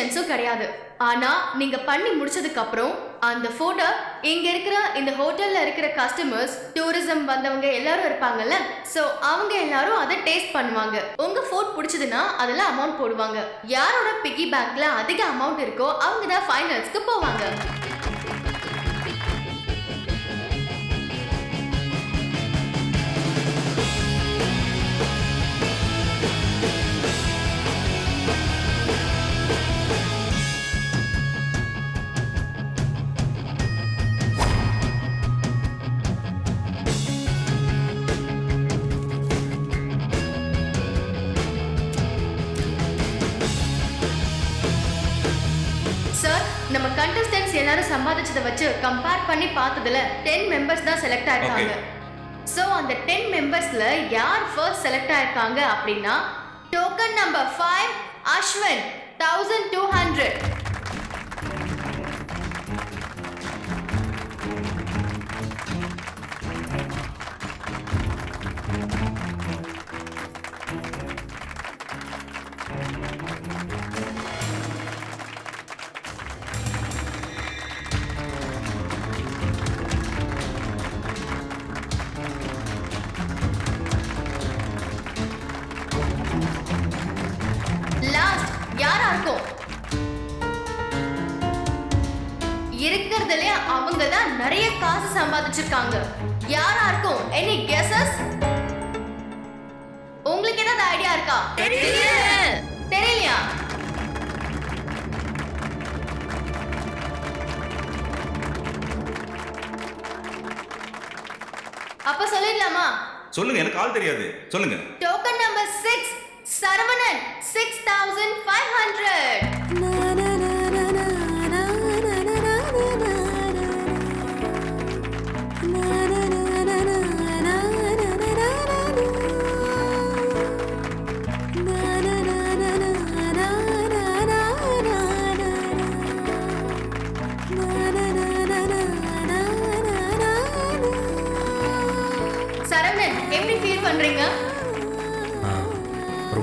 ரெஸ்ட்ரிக்ஷன்ஸும் கிடையாது. ஆனா நீங்க பண்ணி முடிச்சதுக்கு அப்புறம் அந்த ஃபோட்டோ இங்க இருக்கிற இந்த ஹோட்டல்ல இருக்கிற கஸ்டமர்ஸ் டூரிசம் வந்தவங்க எல்லாரும் இருப்பாங்கல்ல? சோ அவங்க எல்லாரும் அதை டேஸ்ட் பண்ணுவாங்க. உங்க ஃபோட் பிடிச்சதுன்னா அதுல அமௌண்ட் போடுவாங்க. யாரோட பிக்கி பேங்க்ல அதிக அமௌண்ட் இருக்கோ அவங்க தான் ஃபைனல்ஸ்க்கு போவாங்க. சம்பாதிச்சதை வச்சு கம்பேர் பண்ணி பார்த்ததுல டென் மெம்பர்ஸ் தான் செலக்ட் ஆயிருக்காங்க. ஸோ அந்த டென் மெம்பர்ஸ்ல யார் ஃபர்ஸ்ட் செலக்ட் ஆயிருக்காங்க அப்படின்னா token number five Ashwin thousand two hundred சம்பாதிச்சிருக்காங்க யாரா இருக்கும் எனி கெஸஸ் உங்களுக்கு ஏதாவது ஐடியா இருக்கா? தெரியலையா? அப்ப சொல்லிடலாமா? சொல்லுங்க எனக்கு ஆள் தெரியாது. சொல்லுங்க. Token number six Saravanan six thousand five hundred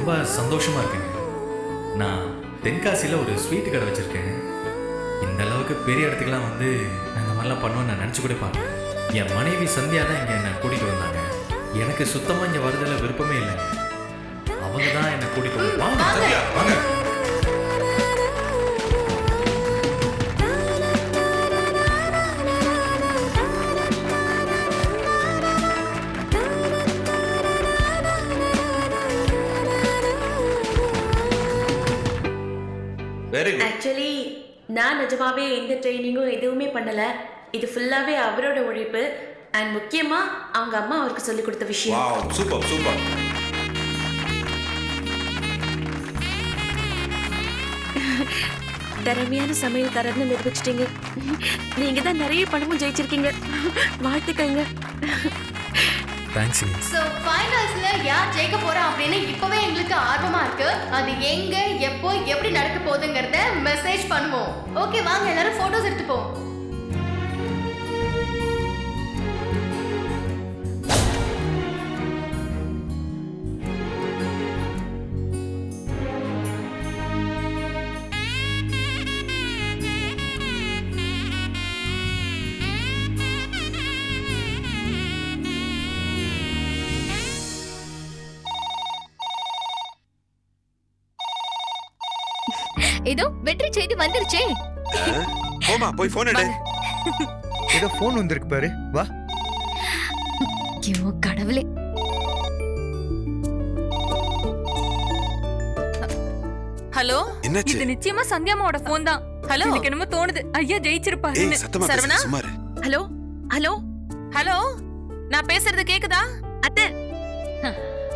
ரொம்ப சந்தோஷமா இருக்கேங்க நான் தென்காசியில் ஒரு ஸ்வீட் கடை வச்சிருக்கேன். இந்த அளவுக்கு பெரிய இடத்துக்குலாம் வந்து நான் இந்த மாதிரிலாம் பண்ணுவேன்னு நான் நினச்சி கூட பார்க்கல. என் மனைவி சந்தியா தான் இங்கே என்னை கூட்டிகிட்டு வந்தாங்க. எனக்கு சுத்தமாக இங்கே வரதில் விருப்பமே இல்லைங்க அவங்க தான் என்னை கூட்டிகிட்டு வந்து ஆக்சுவலி நான் நிஜமாவே எந்த ட்ரைனிங்கும் எதுவுமே பண்ணல. இது ஃபுல்லாவே அவரோட உழைப்பு. அண்ட் முக்கியமா அவங்க அம்மா அவருக்கு சொல்லி கொடுத்த விஷயம். சூப்பர் சூப்பர் திறமையான சமையல்காரர்னு நிரூபிச்சிட்டீங்க. நீங்க தான் நிறைய பணமும் ஜெயிச்சிருக்கீங்க. வாழ்த்துக்கங்க தேங்க்ஸுங்க சோ ஃபைனல்ஸ்ல யார் ஜெயிக்க போறா அப்படின்னு இப்பவே எங்களுக்கு ஆர்வமா இருக்கு. அது எங்க எப்போ எப்படி நடக்க போகுதுங்கறத மெசேஜ் பண்ணுவோம். ஓகே வாங்க எல்லாரும் போட்டோஸ் எடுத்துப்போம். ஏதோ வெற்றி செய்தி வந்துருச்சே. போமா போய் போன் எடு. ஏதோ ஃபோன் வந்திருக்கு பாரு. வா. ஐயோ கடவுளே. ஹலோ? இது நிச்சயமா சந்தியாமாவோட போன் தான். ஹலோ? எனக்கு என்னமோ தோணுது. ஐயா ஜெயிச்சிருப்பாரு சரவணா? ஹலோ? ஹலோ? ஹலோ? நான் பேசுறது கேக்குதா? அத்தை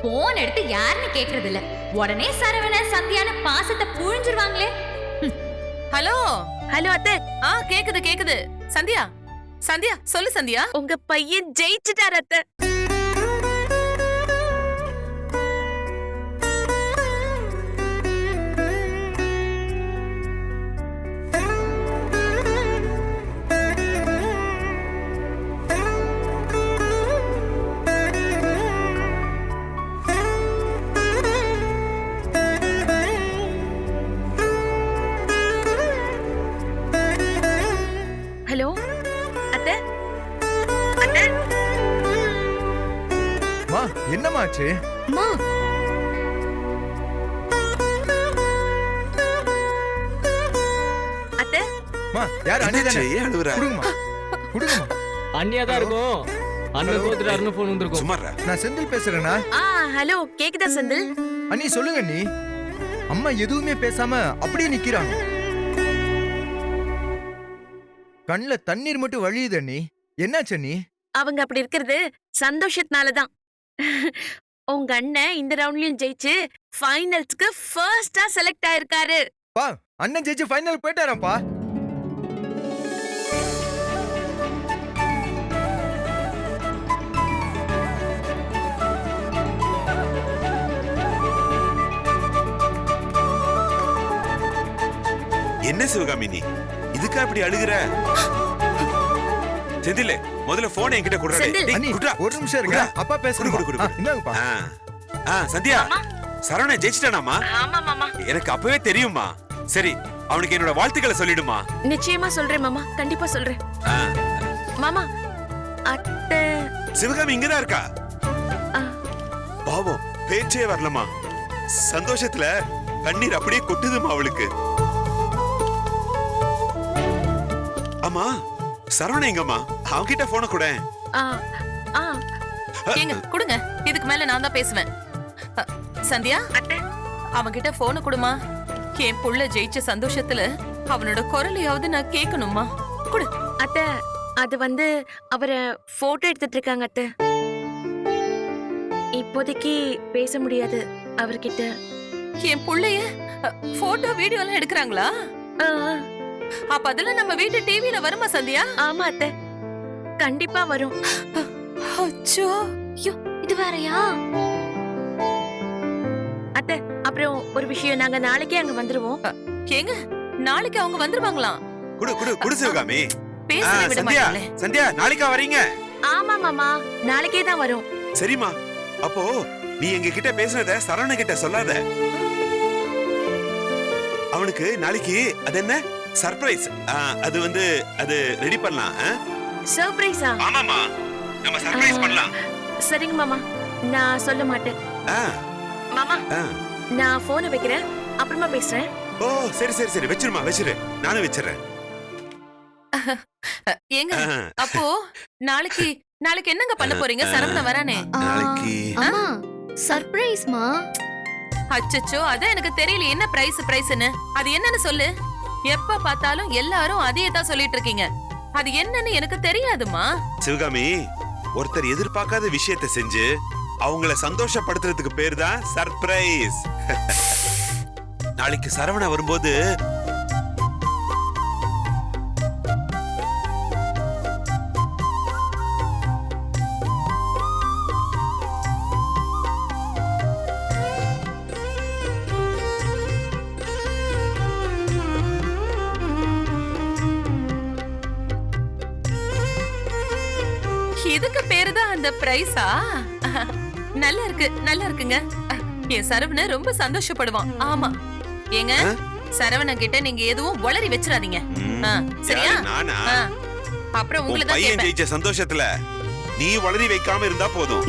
போன் எடுத்து யாருன்னு கேக்குறது இல்ல உடனே சரவண சந்தியான பாசத்தை புழிஞ்சிருவாங்களே. ஹலோ. ஹலோ அத்தை. ஆ கேக்குது கேக்குது. சந்தியா சந்தியா சொல்லு சந்தியா. உங்க பையன் ஜெயிச்சிட்டார் அத்தை. என்னாச்சு அம்மா அத்தை. மா யார் அண்ணி? தானே? ஏன் அழுவுற? கொடுங்கம்மா. கொடுங்கம்மா. அண்ணியா தான் இருக்கும். அண்ணன் தோத்துட்டாருன்னு போன் வந்திருக்கும். நான் செந்தில் பேசுறேண்ணா. ஆ ஹலோ கேக்குதா செந்தில்? அண்ணி சொல்லுங்க அண்ணி. அம்மா எதுவுமே பேசாம அப்படியே நிக்கிறாங்க. கண்ணுல தண்ணீர் மட்டும் வழியுது அண்ணி. என்னாச்சு அண்ணி? அவங்க அப்படி இருக்கிறது சந்தோஷத்தினால தான் உங்க அண்ணன் இந்த ரவுண்ட்லயும் ஜெயிச்சு ஃபைனல்ஸ்க்கு ஃபர்ஸ்டா செலக்ட் ஆயிருக்காரு. பா அண்ணன் ஜெயிச்சு ஃபைனல் போயிட்டாராப்பா என்ன சிவகாமி நீ? இதுக்கா இப்படி அழுகுற? செந்தில் முதல்ல போன் என்கிட்ட குடுறா செந்தில். அண்ணி ஒரு நிமிஷம் இருங்க. அப்பா பேசுறேன் குடு, குடு, குடு. இந்தாங்கப்பா. ஆ. சந்தியா. மாமா. சரவணன் ஜெயிச்சிட்டானாமா ஆமா மாமா. எனக்கு அப்பவே தெரியுமா சரி அவனுக்கு என்னோட வாழ்த்துக்களை சொல்லிடுமா? நிச்சயமா சொல்றேன் மாமா. கண்டிப்பா சொல்றேன். ஆ, மாமா அத்தை. சிவகாமி இங்கதான் இருக்கா? ஆ, பாவம் பேச்சே வரலமா சந்தோஷத்துல கண்ணீர் அப்படியே கொட்டுதுமா அவளுக்கு. ஆமா சரவணன் எங்கம்மா அவன்கிட்ட போன கூட. ஆ, ஆ, ஏங்க கொடுங்க. இதுக்கு மேல நான் தான் பேசுவேன். சந்தியா? அத்தை. அவன்கிட்ட போனை கொடுமா. என் புள்ள ஜெயிச்ச சந்தோஷத்துல அவனோட குரலையாவது நான் கேட்கணுமா? குடு. அத்தை அது வந்து அவரை போட்டோ எடுத்துட்டு இருக்காங்க அத்தை. இப்போதைக்கு பேச முடியாது அவர்கிட்ட. என் புள்ளைய போட்டோ வீடியோ எல்லாம் எடுக்கிறாங்களா? ஆ, ஆ, அப்ப அதெல்லாம் நம்ம வீட்டு டிவில வருமா சந்தியா? ஆமா அத்தை. கண்டிப்பா வரும். அச்சோ. ஐயோ இது வேறயா? அத்தை அப்புறம் ஒரு விஷயம். நாங்க நாளைக்கே அங்க வந்துருவோம். ஏங்க? நாளைக்கு அவங்க வந்துருவாங்களாம். குடு குடு குடு சிவகாமி. விட சந்தியா மாட்டாங்களே. சந்தியா நாளைக்கா வரீங்க? ஆமா மாமா. நாளைக்கே தான் வரும். சரிம்மா. அப்போ நீ எங்க கிட்ட பேசுனத சரவண கிட்ட சொல்லாத. அவனுக்கு நாளைக்கு அது என்ன சர்ப்ரைஸ் அது வந்து அது ரெடி பண்ணலாம்? சர்ப்ரைஸா ஆமாமா நம்ம சர்ப்ரைஸ் பண்ணலாம். சரிங்க மாமா. நான் சொல்ல மாட்டேன். மாமா. நான் போனை வைக்கிறேன். அப்புறமா பேசுறேன். ஓ சரி சரி சரி. வச்சிருமா வச்சிரு. நானும் வச்சிடுறேன் அ, ஏங்க அப்போ நாளைக்கு நாளைக்கு என்னங்க பண்ண போறீங்க? சரவண வரானே. நாளைக்கு. அம்மா சர்ப்ரைஸ்மா அச்சச்சோ அதான் எனக்கு தெரியல என்ன பிரைஸ் பிரைஸ்னு அது என்னன்னு சொல்லு. எப்ப பார்த்தாலும் எல்லாரும் அதையே தான் சொல்லிட்டு இருக்கீங்க. அது என்னன்னு எனக்கு தெரியாதுமா சிவகாமி ஒருத்தர் எதிர்பார்க்காத விஷயத்தை செஞ்சு அவங்கள சந்தோஷப்படுத்துறதுக்கு பேர் தான் சர்ப்ரைஸ். நாளைக்கு சரவணா வரும்போது இதுக்கு பேரு தான் அந்த பிரைஸா நல்லா இருக்கு நல்லா இருக்குங்க. என் சரவண ரொம்ப சந்தோஷப்படுவான். ஆமா. ஏங்க? சரவண கிட்ட நீங்க எதுவும் உளறி வச்சிடாதீங்க. சரியா. அப்புறம் உங்களை தான் ஜெயிச்ச சந்தோஷத்துல நீ வளரி வைக்காம இருந்தா போதும்.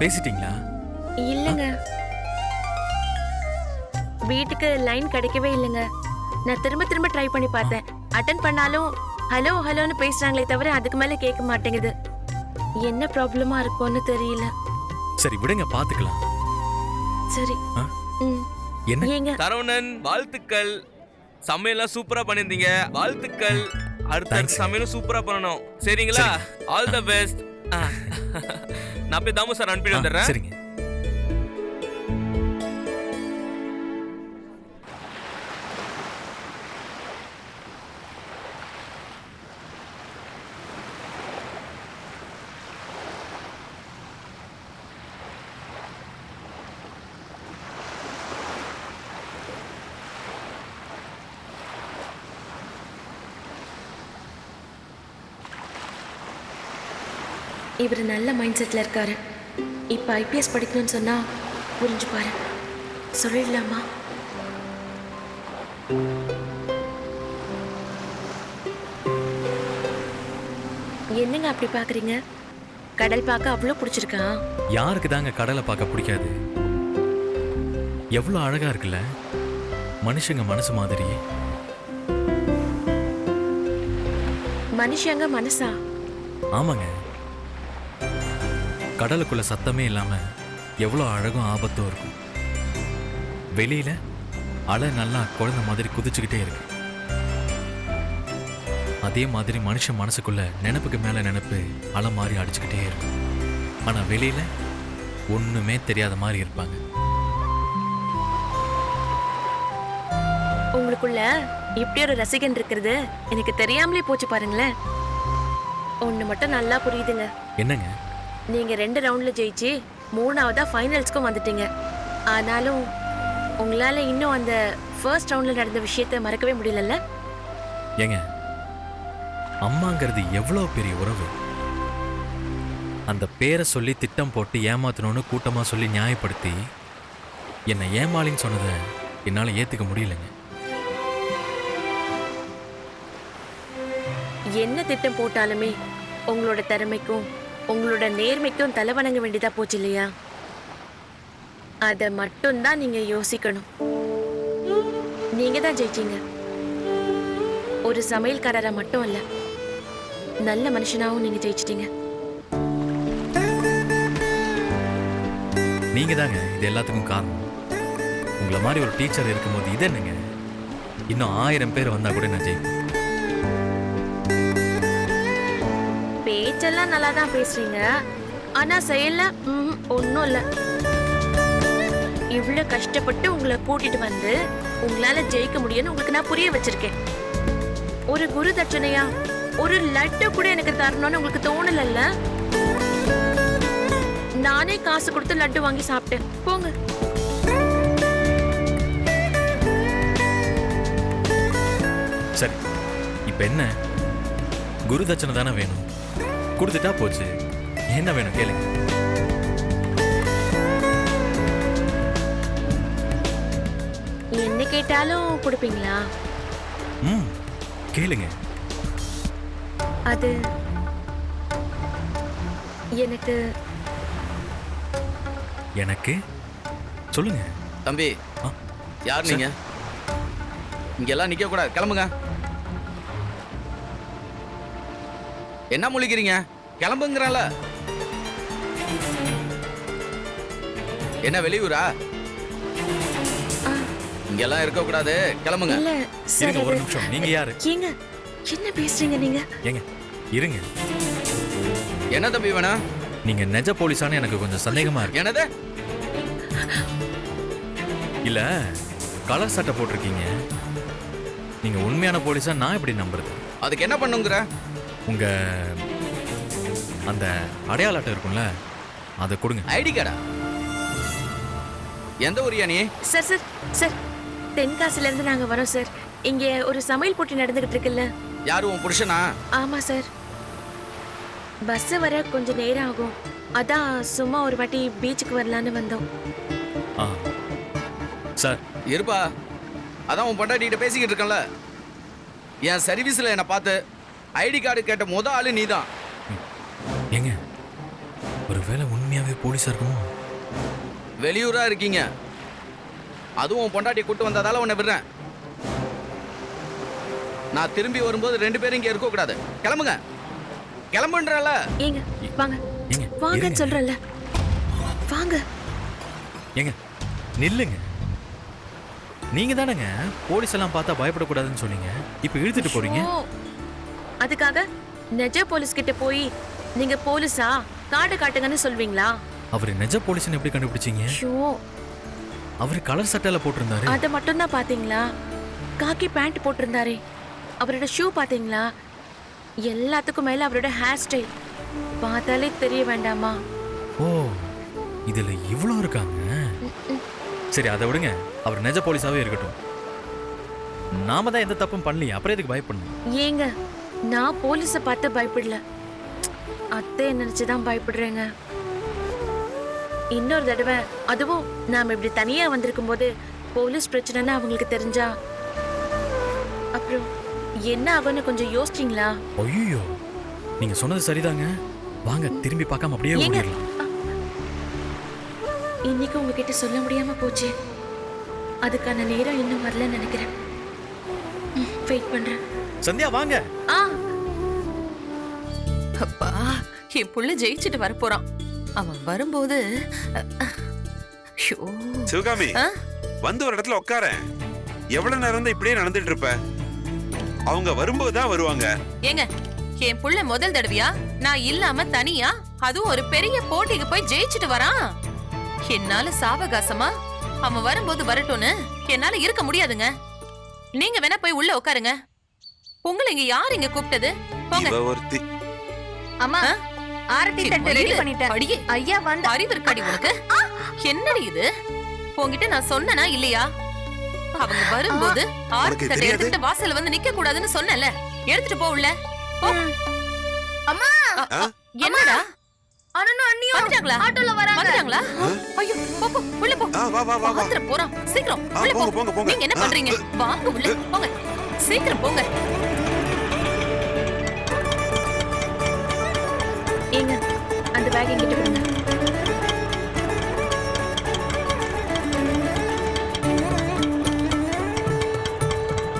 பேசிட்டீங்களா? வீட்டுக்கு லைன் கிடைக்கவே இல்லைங்க. நான் திரும்ப திரும்ப ட்ரை பண்ணி பார்த்தேன். அட்டன் பண்ணாலும் ஹலோ ஹலோன்னு பேசுறாங்களே தவிர அதுக்கு மேல கேட்க மாட்டேங்குது. என்ன ப்ராப்ளமா இருக்கும்னு தெரியல. சரி விடுங்க பாத்துக்கலாம் சரி. என்ன? ஏங்க. சரவணன் வாழ்த்துக்கள். சமையல்லாம் சூப்பரா பண்ணிருந்தீங்க வாழ்த்துக்கள். அடுத்த. சமையலும் சூப்பரா பண்ணணும். சரிங்களா? ஆல் த பெஸ்ட் நான் போய் தாமு சார் அனுப்பிட்டு ஆ, வந்துடுறேன். சரிங்க. இவர் நல்ல மைண்ட் செட்ல இருக்காரு. இப்போ ஐபிஎஸ் படிக்கணும்னு சொன்னா புரிஞ்சு பாரு சொல்லிடலாமா? என்னங்க அப்படி பாக்குறீங்க? கடல் பார்க்க அவ்வளோ பிடிச்சிருக்கா? யாருக்கு தாங்க கடலை பார்க்க பிடிக்காது? எவ்வளோ அழகா இருக்குல்ல? மனுஷங்க மனசு மாதிரி. மனுஷங்க மனசா? ஆமாங்க. கடலுக்குள்ள சத்தமே இல்லாம எவ்வளோ அழகும் ஆபத்தும் இருக்கும். வெளியில அலை நல்லா குழந்தை மாதிரி குதிச்சுக்கிட்டே இருக்கு. அதே மாதிரி மனுஷன் மனசுக்குள்ள நினைப்புக்கு மேல நினைப்பு அலை மாதிரி அடிச்சுக்கிட்டே இருக்கும். ஆனா வெளியில ஒண்ணுமே தெரியாத மாதிரி இருப்பாங்க. உங்களுக்குள்ள இப்படி ஒரு ரசிகன் இருக்கிறது எனக்கு தெரியாமலே போச்சு பாருங்களேன். ஒண்ணு மட்டும் நல்லா புரியுதுங்க. என்னங்க? நீங்க ரெண்டு ரவுண்ட்ல ஜெயிச்சு மூணாவதா ஃபைனல்ஸ்க்கும் வந்துட்டீங்க. ஆனாலும் உங்களால இன்னும் அந்த ஃபர்ஸ்ட் ரவுண்ட்ல நடந்த விஷயத்த மறக்கவே முடியலல்ல? ஏங்க அம்மாங்கிறது எவ்வளோ பெரிய உறவு? அந்த பேரை சொல்லி திட்டம் போட்டு ஏமாத்தணும்னு கூட்டமாக சொல்லி நியாயப்படுத்தி என்னை ஏமாளின்னு சொன்னதை என்னால் ஏற்றுக்க முடியலங்க. என்ன திட்டம் போட்டாலுமே உங்களோட திறமைக்கும் உங்களோட நேர்மைக்கும் தலை வணங்க வேண்டியதா போச்சு இல்லையா? அதை மட்டும்தான் நீங்க யோசிக்கணும். நீங்க தான் ஜெயிச்சீங்க. ஒரு சமையல்காரரா மட்டும் இல்ல நல்ல மனுஷனாவும் நீங்க ஜெயிச்சிட்டீங்க. நீங்கள் தாங்க இது எல்லாத்துக்கும் காரணம். உங்களை மாதிரி ஒரு டீச்சர் இருக்கும்போது இது என்னங்க? இன்னும் ஆயிரம் பேர் வந்தால் கூட நான் ஜெயிப்பேன். பேச்செல்லாம் நல்லா தான் பேசுறீங்க. ஆனா செயல்ல ஒன்றும் இல்லை. இவ்வளோ கஷ்டப்பட்டு உங்களை கூட்டிட்டு வந்து உங்களால ஜெயிக்க முடியும்னு உங்களுக்கு நான் புரிய வச்சிருக்கேன். ஒரு குரு தட்சணையா? ஒரு லட்டு கூட எனக்கு தரணும்னு உங்களுக்கு தோணலல்ல? நானே காசு கொடுத்து லட்டு வாங்கி சாப்பிட்டேன். போங்க. சரி இப்போ என்ன? குரு தட்சணை தானே வேணும்? கொடுத்துட்டா போச்சு. என்ன வேணும் கேளுங்க. என்ன கேட்டாலும் கொடுப்பீங்களா? ம் கேளுங்க. அது எனக்கு எனக்கு? சொல்லுங்க. தம்பி ஆ? யார். நீங்க? இங்க எல்லாம் நிக்க கூடாது கிளம்புங்க. என்ன முழிக்கிறீங்க? கிளம்புங்கிறல என்ன வெளியூரா? ஆ. இங்க எல்லாம் இருக்க கூடாது கிளம்புங்க. இல்ல சார். இருங்க ஒரு நிமிஷம். நீங்க யாரு? ஏங்க என்ன பேசுறீங்க நீங்க? ஏங்க இருங்க. என்ன தம்பி வேணும் நீங்க நெஜ போலீஸான்னு எனக்கு கொஞ்சம் சந்தேகமா இருக்கு. என்னது? இல்ல கலர் சட்டை போட்டிருக்கீங்க. நீங்க உண்மையான போலீஸா நான் எப்படி நம்புறது? அதுக்கு என்ன பண்ணுங்கிற? உங்க அந்த அடையாள அட்டை இருக்கும்ல அதை கொடுங்க. ஐடி கார்டா? எந்த ஊரியா நீ? சார் சார் சார் தென்காசில இருந்து நாங்க வரோம் சார். இங்க ஒரு சமையல் போட்டி நடந்துகிட்டு இருக்குல்ல. யாரு உன் புருஷனா? ஆமா சார். பஸ் வர கொஞ்சம் நேரம் ஆகும். அதான் சும்மா ஒரு வாட்டி பீச்சுக்கு வரலான்னு வந்தோம். ஆ. சார். இருப்பா. அதான் உன் பொண்டாட்டிகிட்ட பேசிக்கிட்டு இருக்கேன்ல. என் சர்வீஸில் என்னை பார்த்து ஐடி கார்டு கேட்ட முத ஆளு நீதான். ஏங்க ஒருவேளை உண்மையாவே போலீஸா இருக்குமோ வெளியூரா இருக்கீங்க. அதுவும் உன் பொண்டாட்டியை கூட்டு வந்ததால உன்னை விடுறேன். நான் திரும்பி வரும்போது ரெண்டு பேரும் இங்க இருக்க கூடாது. கிளம்புங்க. கிளம்புன்றல. ஏங்க வாங்க. வாங்கன்னு. சொல்றேன்ல. வாங்க. ஏங்க நில்லுங்க. நீங்க தானேங்க போலீஸ் எல்லாம் பார்த்தா பயப்படக்கூடாதுன்னு சொன்னீங்க. இப்போ இழுத்துட்டு போறீங்க. அதுக்காக நெஜ போலீஸ் கிட்ட போய் நீங்க போலீஸா? காட்டு காட்டுங்கன்னு சொல்வீங்களா? அவர் நெஜ போலீஸ்னு எப்படி கண்டுபிடிச்சீங்க? ஷோ. அவர் கலர் சட்டையில போட்டிருந்தாரு. அதை மட்டும் தான் பாத்தீங்களா? காக்கி பேண்ட் போட்டிருந்தாரே. அவரோட ஷூ பாத்தீங்களா? எல்லாத்துக்கும் மேல அவரோட ஹேர் ஸ்டைல் பார்த்தாலே தெரிய வேண்டாமா? ஓ இதுல இவ்வளோ இருக்காங்க. சரி அதை விடுங்க. அவர் நெஜ போலீஸாவே இருக்கட்டும். நாம தான் எந்த தப்பும் பண்ணலையே அப்புறம் எதுக்கு பயப்படணும்? ஏங்க நான் போலீஸை பார்த்து பயப்படல. அத்தை நினைச்சுதான் பயப்படுறேங்க. இன்னொரு தடவை அதுவும் நாம இப்படி தனியா வந்திருக்கும் போது போலீஸ் பிரச்சனைன்னு அவங்களுக்கு தெரிஞ்சா? அப்புறம் என்ன ஆகும்னு கொஞ்சம் யோசிச்சிங்களா? ஐயோ நீங்க சொன்னது சரிதாங்க. வாங்க திரும்பி பார்க்காம அப்படியே ஓடிடலாம். இன்னைக்கு உங்ககிட்ட சொல்ல முடியாம போச்சு. அதுக்கான நேரம் இன்னும் வரலன்னு நினைக்கிறேன். வெயிட் பண்றேன். சந்தியா வாங்க. ஆ. அப்பா என் புள்ள ஜெயிச்சுட்டு வரப்போறான். அவன் வரும்போது. சிவகாமி? வந்து ஒரு இடத்துல உட்கார எவ்வளவு நேரம் தான் இப்படியே நடந்துட்டு இருப்ப? அவங்க வரும்போது தான் வருவாங்க. ஏங்க என் புள்ள முதல் தடவையா? நான் இல்லாம தனியா? அதுவும் ஒரு பெரிய போட்டிக்கு போய் ஜெயிச்சுட்டு வரான். என்னால சாவகாசமா? அவன் வரும்போது வரட்டும்னு என்னால இருக்க முடியாதுங்க. நீங்க வேணா போய் உள்ள உட்காருங்க உங்களை இங்க யார் இங்க கூப்பிட்டது? போங்க. இவ ஒருத்தி அம்மா? ஆரத்தி தட்டு ரெடி பண்ணிட்டேன். அடியே. ஐயா வந்து அறிவு இருக்காடி உனக்கு? என்னடி இது? உன்கிட்ட நான் சொன்னனா இல்லையா? அவங்க வரும்போது ஆரத்தி தட்டை? எடுத்துட்டு வாசல்ல வந்து நிக்க கூடாதுன்னு சொன்னல எடுத்துட்டு போ உள்ள. அம்மா? என்னடா? அண்ணனும் அண்ணியும் வந்துட்டாங்களா? ஆட்டோல வராங்க. வந்துட்டாங்களா? ஐயோ போ போ உள்ள போ. வா வா வா வா. பாத்திரம் போறான். சீக்கிரம் உள்ள போங்க, போ. போங்க, போங்க. நீங்க என்ன பண்றீங்க? வாங்க உள்ள போங்க. சீக்கிரம் போங்க. ஏங்க அந்த பேக் என்கிட்ட கொடுங்க.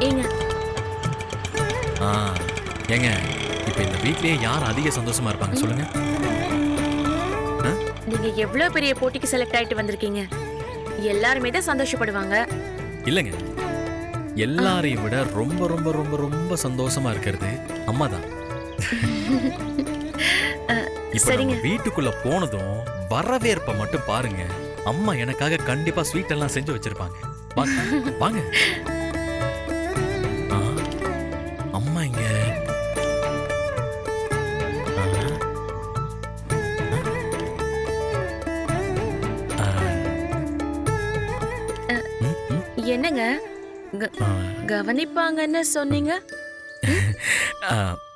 ஏங்க. ஆ ஏங்க இப்போ இந்த வீட்லயே யார் அதிக சந்தோஷமா இருப்பாங்க சொல்லுங்க. நீங்க எவ்வளவு பெரிய போட்டிக்கு செலக்ட் ஆயிட்டு வந்திருக்கீங்க. எல்லாருமே தான் சந்தோஷப்படுவாங்க. இல்லைங்க. எல்லாரையும் விட ரொம்ப ரொம்ப ரொம்ப ரொம்ப சந்தோஷமா இருக்கிறது அம்மா தான் இப்ப. நம்ம வீட்டுக்குள்ள போனதும் வரவேற்பை மட்டும் பாருங்க. அம்மா எனக்காக கண்டிப்பா ஸ்வீட் எல்லாம் செஞ்சு வச்சிருப்பாங்க. வாங்க வாங்க. அம்மா இங்க. என்னங்க. கவனிப்பாங்கன்னு சொன்னீங்க?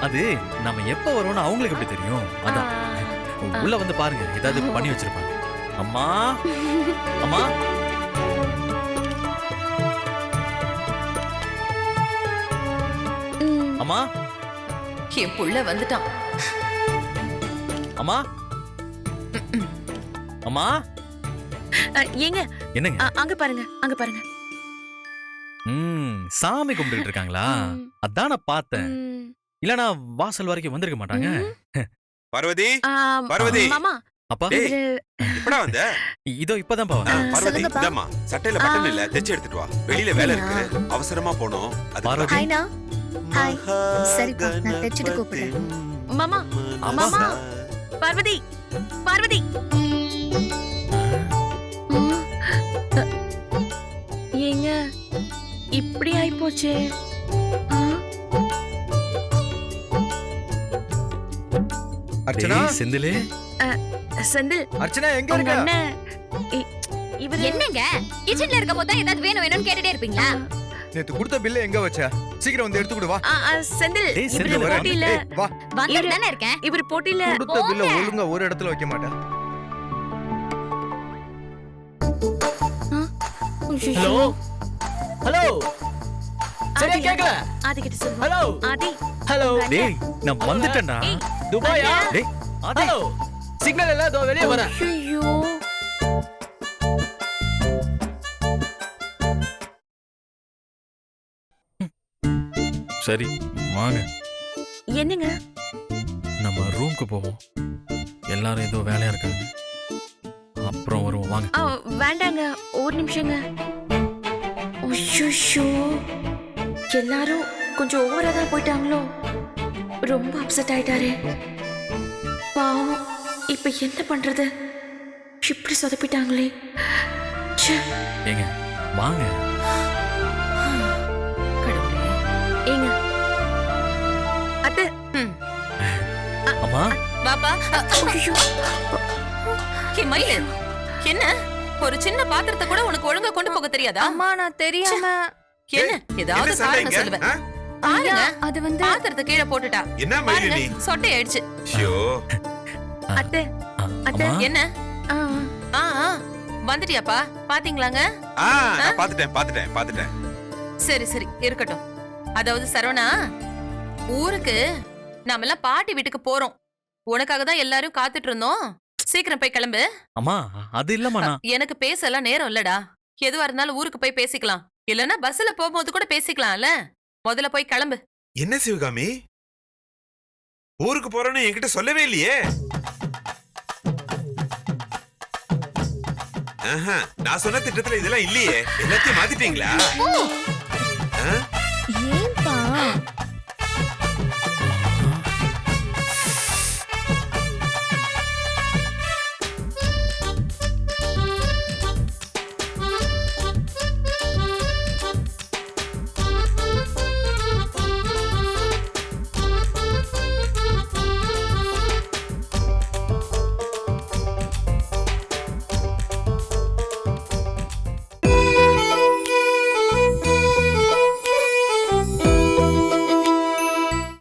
அது நம்ம எப்ப வரோம்னு அவங்களுக்கு எப்படி தெரியும்? அதான். உள்ள வந்து பாருங்க. ஏதாவது பண்ணி வச்சிருப்பாங்க. அம்மா. அம்மா. அம்மா. என் புள்ள வந்துட்டான். அம்மா. அம்மா. ஏங்க. என்னங்க? அங்க பாருங்க. அங்க பாருங்க. ம் சாமி கும்பிட்டு இருக்காங்களா. அதான் நான் பார்த்தேன். இல்லனா வாசல் வரைக்கும் வந்திருக்க மாட்டாங்க? பார்வதி ஆ, பார்வதி. மாமா அப்பா. டேய். எப்படா வந்த? இதோ இப்பதான் ஆ, பாவா பார்வதி சொல்லுங்கப்பா. இதாம்மா சட்டையில பட்டன் இல்ல தைச்சு எடுத்துட்டு வா. வெளியில வேலை இருக்கு. அவசரமா போனோம் அதுக்கு பார்வதி. ஹாய்னா ஹாய் சரிப்பா நான் தைச்சிட்டு கூப்பிடுறேன். மாமா அம்மா. மாமா. பார்வதி பார்வதி. ம், ஏங்க இப்படி ஆயிப்போச்சே. ஆ, அர்ச்சனா? செந்திலு. செந்தில். அர்ச்சனா எங்க இருக்க? அண்ணன் இவரு என்னங்க? கிச்சன்ல இருக்க போது ஏதாவது வேணும் வேணும்னு கேட்டுட்டே இருப்பீங்களா? நேத்து கொடுத்த பில்ல எங்க வச்ச? சீக்கிரம் வந்து எடுத்து கொடு வா. செந்தில் இவரு வா. வந்துட்டு தானே இருக்கேன். இவரு போட்டியில கொடுத்த பில்ல ஒழுங்கா ஒரு இடத்துல வைக்க மாட்டேன். ஹலோ? ஹலோ? சரியா கேக்கல? ஆதி கிட்ட சொல்லுங்க ஹலோ? ஆதி. ஹலோ? டேய் நான் வந்துட்டேன்டா. துபாயா டேய் ஹலோ சிக்னல் எல்லாம் இதோ வெளியே வரேன் ஐயோ சரி வாங்க என்னங்க நம்ம ரூம்க்கு போவோம் எல்லாரும் ஏதோ வேலையா இருக்காங்க அப்புறம் வருவோம் வாங்க ஆ, வேண்டாங்க ஒரு நிமிஷங்க ஐயோ எல்லாரும் கொஞ்சம் ஓவரா தான் போயிட்டாங்களோ ரொம்ப அப்செட் ஆயிட்டாரே. பாவம் இப்ப என்ன பண்றது? இப்படி சொதப்பிட்டாங்களே. ச்சே. ஏங்க வாங்க. ஏங்க. அத்தை. அம்மா. பாப்பா என் மயிலு. என்ன? ஒரு சின்ன பாத்திரத்தை கூட உனக்கு ஒழுங்கா கொண்டு போக தெரியாதா? அம்மா நான் தெரியாம என்ன? ஏதாவது காரணம்? சொல்லுவேன்? பாருங்க. அது வந்து பாத்திரத்தை கீழே போட்டுட்டா. என்ன மயிலு பாருங்க. சொட்டை ஆயிடுச்சு ஐயோ அத்தை அத்தை. அம்மா? என்ன? ஆ, ஆ. ஆ வந்துட்டியாப்பா? பாத்தீங்களாங்க? ஆ நான் பாத்துட்டேன் பாத்துட்டேன் பாத்துட்டேன். சரி சரி. இருக்கட்டும். அதாவது சரவணா ஊருக்கு நாமெல்லாம் பாட்டி வீட்டுக்கு போறோம். உனக்காக தான் எல்லாரும் காத்துட்டு இருந்தோம் சீக்கிரம் போய் கிளம்பு. அம்மா அது இல்லம்மா நான் எனக்கு பேசலாம் நேரம் இல்லடா. எதுவா இருந்தாலும் ஊருக்கு போய் பேசிக்கலாம். இல்லனா பஸ்ல போகும்போது கூட பேசிக்கலாம்ல. முதல்ல போய் கிளம்பு. என்ன சிவகாமி? ஊருக்கு போறேன்னு என்கிட்ட சொல்லவே இல்லையே. ஆஹா, நான் சொன்ன திட்டத்துல இதெல்லாம் இல்லையே. எல்லாத்தையும் மாத்திட்டீங்களா? ஆ?